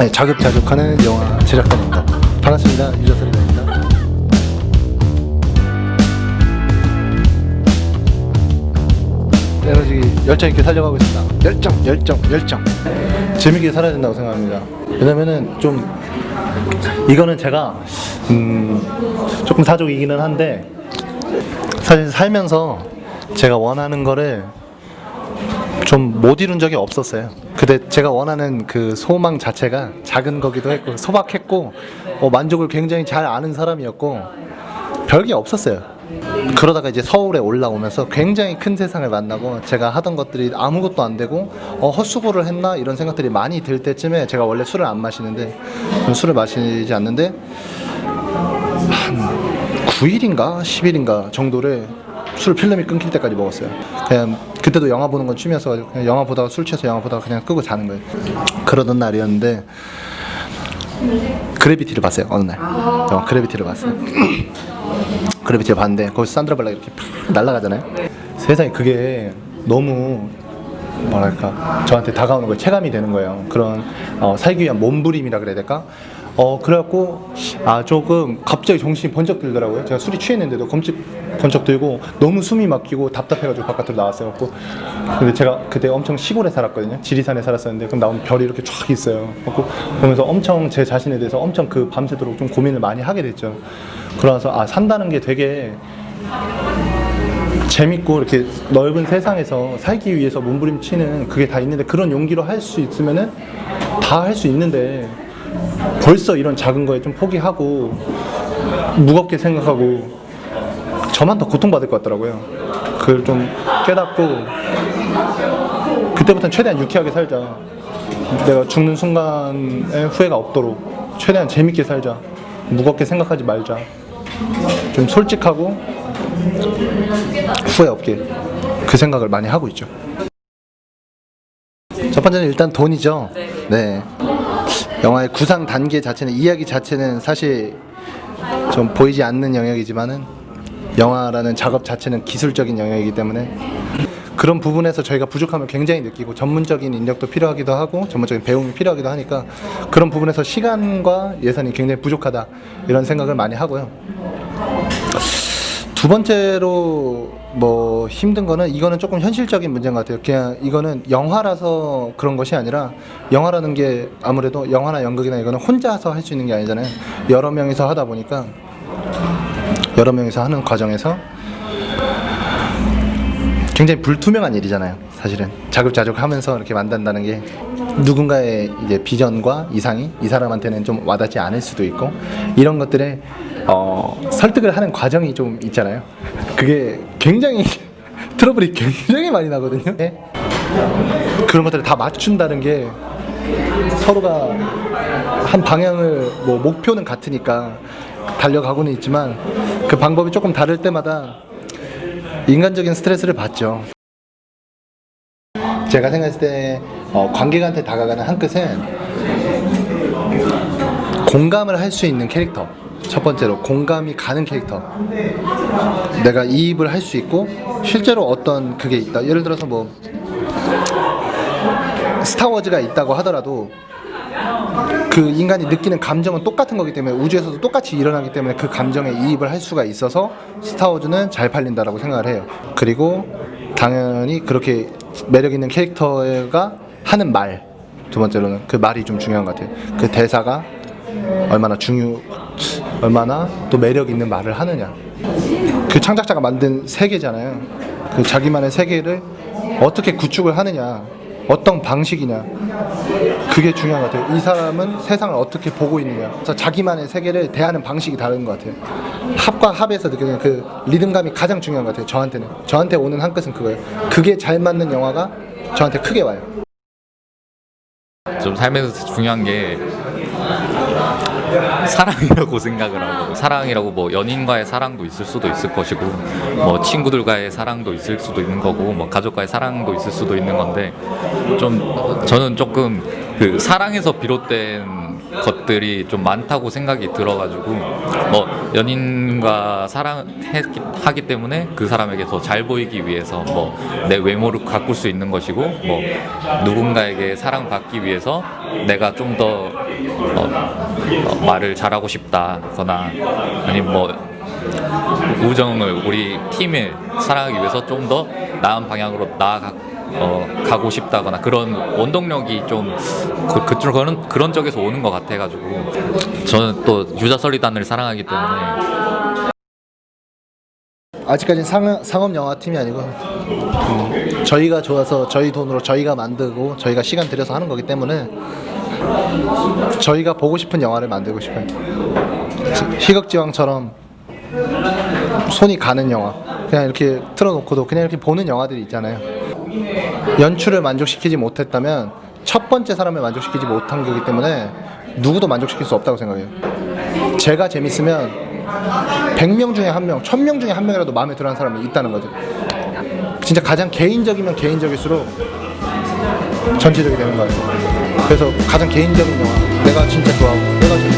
네, 자급자족하는 영화 제작단입니다. 반갑습니다. 유저설입니다. 에너지 열정 있게 살려가고 있습니다. 열정, 열정, 열정. 재밌게 살아야 된다고 생각합니다. 왜냐면은 좀 이거는 제가 음, 조금 사족이기는 한데 사실 살면서 제가 원하는 거를 좀 못 이룬 적이 없었어요. 근데 제가 원하는 그 소망 자체가 작은 거기도 했고 소박했고 어, 만족을 굉장히 잘 아는 사람이었고 별게 없었어요. 그러다가 이제 서울에 올라오면서 굉장히 큰 세상을 만나고 제가 하던 것들이 아무것도 안 되고 어, 헛수고를 했나 이런 생각들이 많이 들 때쯤에 제가 원래 술을 안 마시는데 술을 마시지 않는데 한 9일인가 10일인가 정도를 술 필름이 끊길 때까지 먹었어요. 그냥 그때도 영화 보는 건 취미여서 그냥 영화 보다가 술 취해서 영화 보다가 그냥 끄고 자는 거예요. 그러던 날이었는데 그래비티를 봤어요. 어느 날. 어, 그래비티를 봤어요. 그래비티를 봤는데 거기서 산드라 블락 이렇게 팍 날아가잖아요. 세상에 그게 너무 뭐랄까 저한테 다가오는 거에 체감이 되는 거예요. 그런 어, 살기 위한 몸부림이라 그래야 될까? 어 그래갖고 아 조금 갑자기 정신이 번쩍 들더라고요. 제가 술이 취했는데도 검찍 번쩍 들고 너무 숨이 막히고 답답해가지고 바깥으로 나왔어요. 갖고 근데 제가 그때 엄청 시골에 살았거든요. 지리산에 살았었는데 그럼 나오면 별이 이렇게 쫙 있어요. 갖고 보면서 엄청 제 자신에 대해서 엄청 그 밤새도록 좀 고민을 많이 하게 됐죠. 그러면서 아 산다는 게 되게 재밌고 이렇게 넓은 세상에서 살기 위해서 몸부림치는 그게 다 있는데 그런 용기로 할 수 있으면은 다 할 수 있는데 벌써 이런 작은 거에 좀 포기하고 무겁게 생각하고 저만 더 고통받을 것 같더라고요. 그걸 좀 깨닫고 그때부터는 최대한 유쾌하게 살자. 내가 죽는 순간에 후회가 없도록 최대한 재밌게 살자. 무겁게 생각하지 말자. 좀 솔직하고 후회 없게 그 생각을 많이 하고 있죠. 첫 번째는 일단 돈이죠. 네. 영화의 구상 단계 자체는 이야기 자체는 사실 좀 보이지 않는 영역이지만은 영화라는 작업 자체는 기술적인 영역이기 때문에 그런 부분에서 저희가 부족함을 굉장히 느끼고 전문적인 인력도 필요하기도 하고 전문적인 배움이 필요하기도 하니까 그런 부분에서 시간과 예산이 굉장히 부족하다 이런 생각을 많이 하고요. 두 번째로 뭐 힘든 거는 이거는 조금 현실적인 문제인 것 같아요. 그냥 이거는 영화라서 그런 것이 아니라 영화라는 게 아무래도 영화나 연극이나 이거는 혼자서 할 수 있는 게 아니잖아요. 여러 명이서 하다 보니까 여러 명이서 하는 과정에서 굉장히 불투명한 일이잖아요. 사실은 자급자족하면서 이렇게 만든다는 게 누군가의 이제 비전과 이상이 이 사람한테는 좀 와닿지 않을 수도 있고 이런 것들에 어, 설득을 하는 과정이 좀 있잖아요. 그게 굉장히 트러블이 굉장히 많이 나거든요. 네. 그런 것들을 다 맞춘다는 게 서로가 한 방향을 뭐 목표는 같으니까 달려가고는 있지만 그 방법이 조금 다를 때마다 인간적인 스트레스를 받죠. 제가 생각했을 때 어, 관객한테 다가가는 한 끝은 공감을 할 수 있는 캐릭터. 첫 번째로 공감이 가는 캐릭터. 내가 이입을 할 수 있고 실제로 어떤 그게 있다. 예를 들어서 뭐 스타워즈가 있다고 하더라도 그 인간이 느끼는 감정은 똑같은 거기 때문에 우주에서도 똑같이 일어나기 때문에 그 감정에 이입을 할 수가 있어서 스타워즈는 잘 팔린다라고 생각을 해요. 그리고 당연히 그렇게 매력 있는 캐릭터가 하는 말 두 번째로는 그 말이 좀 중요한 것 같아요. 그 대사가 얼마나 중요 얼마나 또 매력 있는 말을 하느냐. 그 창작자가 만든 세계잖아요. 그 자기만의 세계를 어떻게 구축을 하느냐. 어떤 방식이냐. 그게 중요한 것 같아요. 이 사람은 세상을 어떻게 보고 있느냐. 그래서 자기만의 세계를 대하는 방식이 다른 것 같아요. 합과 합에서 느끼는 그 리듬감이 가장 중요한 것 같아요. 저한테는. 저한테 오는 한 끝은 그거예요. 그게 잘 맞는 영화가 저한테 크게 와요. 좀 삶에서 중요한 게 사랑이라고 생각을 하고 사랑이라고 뭐 연인과의 사랑도 있을 수도 있을 것이고 뭐 친구들과의 사랑도 있을 수도 있는 거고 뭐 가족과의 사랑도 있을 수도 있는 건데 좀 저는 조금 그 사랑에서 비롯된 것들이 좀 많다고 생각이 들어가지고 뭐 연인과 사랑하기 때문에 그 사람에게 더 잘 보이기 위해서 뭐 내 외모를 가꿀 수 있는 것이고 뭐 누군가에게 사랑받기 위해서 내가 좀더 어, 어, 말을 잘하고 싶다거나 아니면 뭐 우정을 우리 팀을 사랑하기 위해서 좀 더 나은 방향으로 나아가 어, 가고 싶다거나 그런 원동력이 좀 그, 그쪽 그런 그런 쪽에서 오는 것 같아가지고 저는 또 유자 설리단을 사랑하기 때문에 아직까지는 상, 상업 영화 팀이 아니고 음, 저희가 좋아서 저희 돈으로 저희가 만들고 저희가 시간 들여서 하는 거기 때문에 저희가 보고 싶은 영화를 만들고 싶어요. 시- 희극지왕처럼 손이 가는 영화 그냥 이렇게 틀어놓고도 그냥 이렇게 보는 영화들이 있잖아요. 연출을 만족시키지 못했다면 첫 번째 사람을 만족시키지 못한 거기 때문에 누구도 만족시킬 수 없다고 생각해요. 제가 재밌으면 100명 중에 한 명, 1000명 중에 한 명이라도 마음에 들어 하는 사람이 있다는 거죠. 진짜 가장 개인적이면 개인적일수록 전체적이 되는 거예요. 그래서 가장 개인적인 영화 내가 진짜 좋아하고 내가